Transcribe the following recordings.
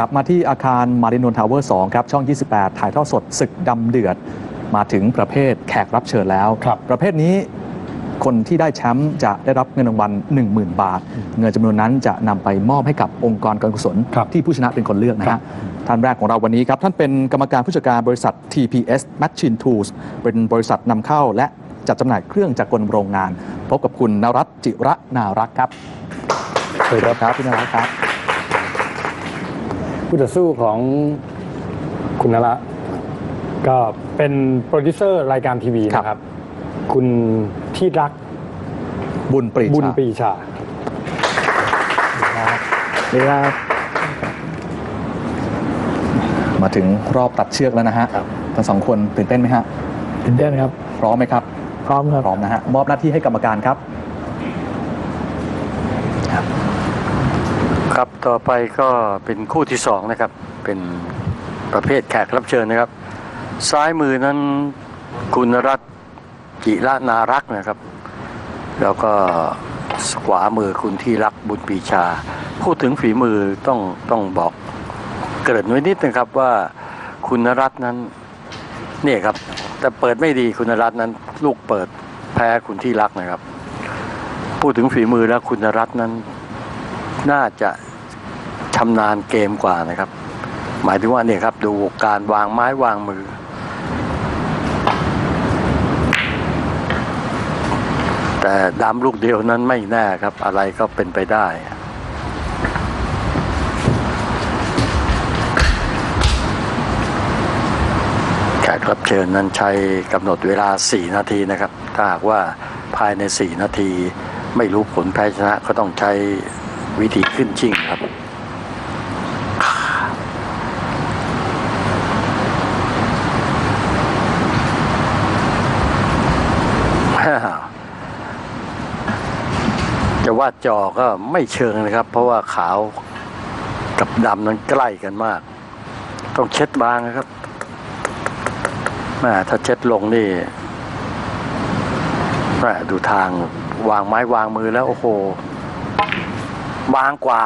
ลับมาที่อาคารมารินนทาวเวอร์2ครับ ช่อง 28 ถ่ายทอดสดศึกดำเดือด มาถึงประเภทแขกรับเชิญแล้ว ครับประเภทนี้คนที่ได้แชมป์จะได้รับเงินรางวัล10,000 บาท เงินจำนวนนั้นจะนำไปมอบให้กับองค์กรการกุศล ครับที่ผู้ชนะเป็นคนเลือกนะครัฮะบ ท่านแรกของเราวันนี้ครับ ท่านเป็นกรรมการผู้จัดการบริษัท TPS Machine Tools เป็นบริษัทนำเข้าและจัดจำหน่ายเครื่องจักรกลโรงงาน พบกับคุณนรัตน์จิระนารักษ์ครับสวัสดีครับพี่นรัตน์ครับ ผู้ต่อสู้ของคุณนละก็เป็นโปรดิวเซอร์รายการทีวีครับนะครับ คุณที่รักบุญปรีชาบุญปรีชาเรียกมาถึงรอบตัดเชือกแล้วนะฮะทั้งสองคนตื่นเต้นไหมฮะตื่นเต้นครับ พร้อมไหมครับ พร้อมครับ พร้อมนะฮะ มอบหน้าที่ให้กรรมการครับ ครับต่อไปก็เป็นคู่ที่สองนะครับ เป็นประเภทแขกรับเชิญนะครับ ซ้ายมือนั้นคุณรัตจิระนารักษ์นะครับ แล้วก็ขวามือคุณที่รักบุญปีชา พูดถึงฝีมือต้องต้องบอกเกริ่นไว้นิดนะครับว่าคุณรัตน์นั้นเนี่ยครับ แต่เปิดไม่ดีคุณรัตน์นั้น ลูกเปิดแพ้คุณที่รักนะครับ พูดถึงฝีมือแล้วคุณรัตน์นั้น น่าจะชำนาญเกมกว่านะครับ หมายถึงว่าเนี่ยครับดูการวางไม้วางมือ แต่ดำลูกเดียวนั้นไม่แน่ครับ อะไรก็เป็นไปได้แขกรับเชิญนั้นใช้กำหนดเวลา 4 นาทีนะครับ ถ้าหากว่าภายใน 4 นาที ไม่รู้ผลแพ้ชนะก็ต้องใช้ วิธีขึ้นชิ่งครับ จะว่าจอก็ไม่เชิงนะครับ เพราะว่าขาวกับดำนั้นใกล้กันมาก ต้องเช็ดบางนะครับแม่ถ้าเช็ดลงนี่แม่ดูทางวางไม้วางมือแล้ว โอ้โห บางกว่า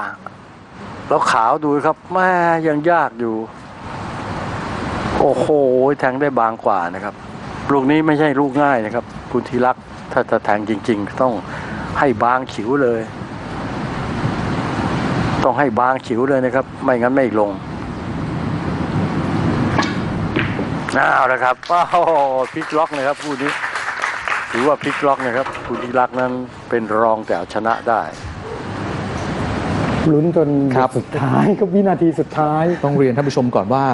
แล้วขาวดูครับแม่ยังยากอยู่ โอ้โหแทงได้บางกว่านะครับ ลูกนี้ไม่ใช่ลูกง่ายนะครับ คุณทีรักถ้าจะแทงจริง ๆ ต้องให้บางฉิวเลย ต้องให้บางฉิวเลยนะครับ ไม่งั้นไม่ลงเอาละครับโอ้พลิกล็อกนะครับคู่นี้ถือว่าพลิกล็อกนะครับคุณทีรักนั้นเป็นรองแต่ชนะได้ ลุ้นจนครับ สุดท้ายก็วินาทีสุดท้าย ต้องเรียนท่านผู้ชมก่อนว่า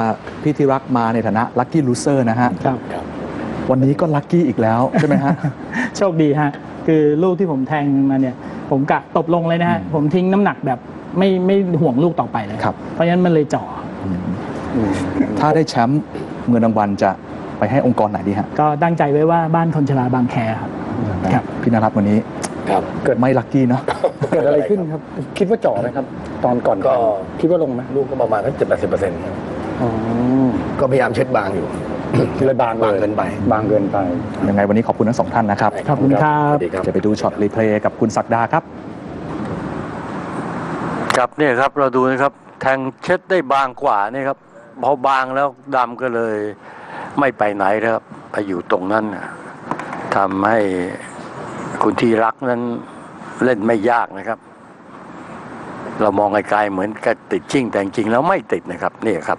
พี่ธิรักมาในฐานะลัคกี้ลูเซอร์นะฮะ ครับ วันนี้ก็ลัคกี้อีกแล้ว ใช่ไหมฮะ โชคดีฮะ คือลูกที่ผมแทงมาเนี่ย ผมกะตบลงเลยนะฮะ อืมผมทิ้งน้ำหนักแบบไม่ไม่ห่วงลูกต่อไปเลยครับ เพราะฉะนั้นมันเลยจ่อ ถ้าได้แชมป์เงินรางวัลจะไปให้องค์กรไหนดีฮะก็ตั้งใจไว้ว่าบ้านคนชราบางแคครับ ครับ พี่นรัตน์วันนี้ ครับ เกิดไม่ลัคกี้เนาะเกิดอะไรขึ้นครับ คิดว่าจ่อไหมครับ ตอนก่อนก็ คิดว่าลงไหมลูกก็ประมาณสักเจ็ดแปดสิบเปอร์เซ็นต์อ๋อก็พยายามเช็ดบางอยู่เลยบางบางเกินไป บางเกินไปยังไงวันนี้ขอบคุณทั้งสองท่านนะครับขอบคุณครับสวัสดีครับจะไปดูช็อตรีเพลย์กับคุณศักดาครับครับเนี่ยครับเราดูนะครับแทงเช็ดได้บางกว่านี่ครับพอบางแล้วดำก็เลยไม่ไปไหนแล้วครับไปอยู่ตรงนั้นน่ะทำให้ คุณที่รักนั้นเล่นไม่ยากนะครับ เรามองไกลๆเหมือนกับติดชิ่งแต่จริงๆแล้วไม่ติดนะครับ นี่ครับ